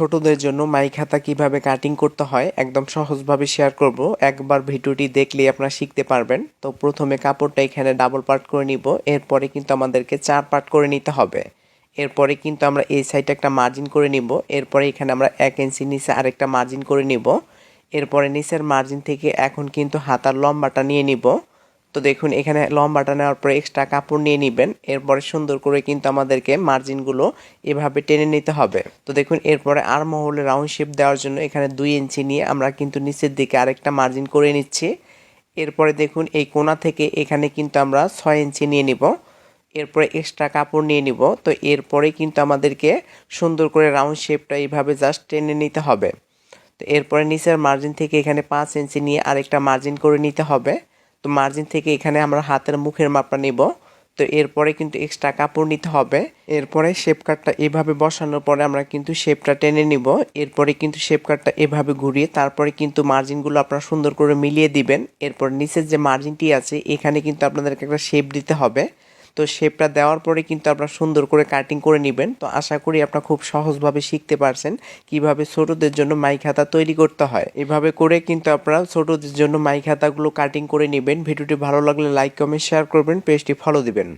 ছোটদের জন্য মাই খাতা কীভাবে কাটিং করতে হয়, একদম সহজভাবে শেয়ার করব। একবার ভিডিওটি দেখলেই আপনারা শিখতে পারবেন। তো প্রথমে কাপড়টা এখানে ডাবল পার্ট করে নিব। এরপরে কিন্তু আমাদেরকে চার পার্ট করে নিতে হবে। এরপরে কিন্তু আমরা এই সাইডে একটা মার্জিন করে নিব। এরপরে এখানে আমরা এক ইঞ্চি নিচে আরেকটা মার্জিন করে নিব। এরপরে নিচের মার্জিন থেকে এখন কিন্তু হাতার লম্বাটা নিয়ে নিব। তো দেখুন, এখানে লম্বাটা নেওয়ার পরে এক্সট্রা কাপড় নিয়ে নেবেন। এরপরে সুন্দর করে কিন্তু আমাদেরকে মার্জিনগুলো এভাবে টেনে নিতে হবে। তো দেখুন, এরপরে আর মহলে রাউন্ড শেপ দেওয়ার জন্য এখানে দুই ইঞ্চি নিয়ে আমরা কিন্তু নিচের দিকে আরেকটা মার্জিন করে নিচ্ছি। এরপরে দেখুন, এই কোনা থেকে এখানে কিন্তু আমরা ছয় ইঞ্চি নিয়ে নিব। এরপরে এক্সট্রা কাপড় নিয়ে নিব। তো এরপরে কিন্তু আমাদেরকে সুন্দর করে রাউন্ড শেপটা এইভাবে জাস্ট টেনে নিতে হবে। তো এরপরে নিচের মার্জিন থেকে এখানে পাঁচ ইঞ্চি নিয়ে আরেকটা মার্জিন করে নিতে হবে। তো মার্জিন থেকে এখানে আমরা হাতের মুখের মাপটা নিব। তো এরপরে কিন্তু এক্সট্রা কাপড় নিতে হবে। এরপরে শেপ কাটটা এভাবে বসানোর পরে আমরা কিন্তু শেপটা টেনে নিব। এরপরে কিন্তু শেপ কাটটা এভাবে ঘুরিয়ে তারপরে কিন্তু মার্জিনগুলো আপনারা সুন্দর করে মিলিয়ে দিবেন। এরপর নিচের যে মার্জিনটি আছে, এখানে কিন্তু আপনাদেরকে একটা শেপ দিতে হবে। তো শেপটা দেওয়ার পরে কিন্তু আপনারা সুন্দর করে কাটিং করে নেবেন। তো আশা করি আপনারা খুব সহজভাবে শিখতে পারছেন কীভাবে ছোটদের জন্য মাই খাতা তৈরি করতে হয়। এভাবে করে কিন্তু আপনারা ছোটদের জন্য মাই খাতাগুলো কাটিং করে নেবেন। ভিডিওটি ভালো লাগলে লাইক কমেন্ট শেয়ার করবেন পেজটি ফলো দিবেন।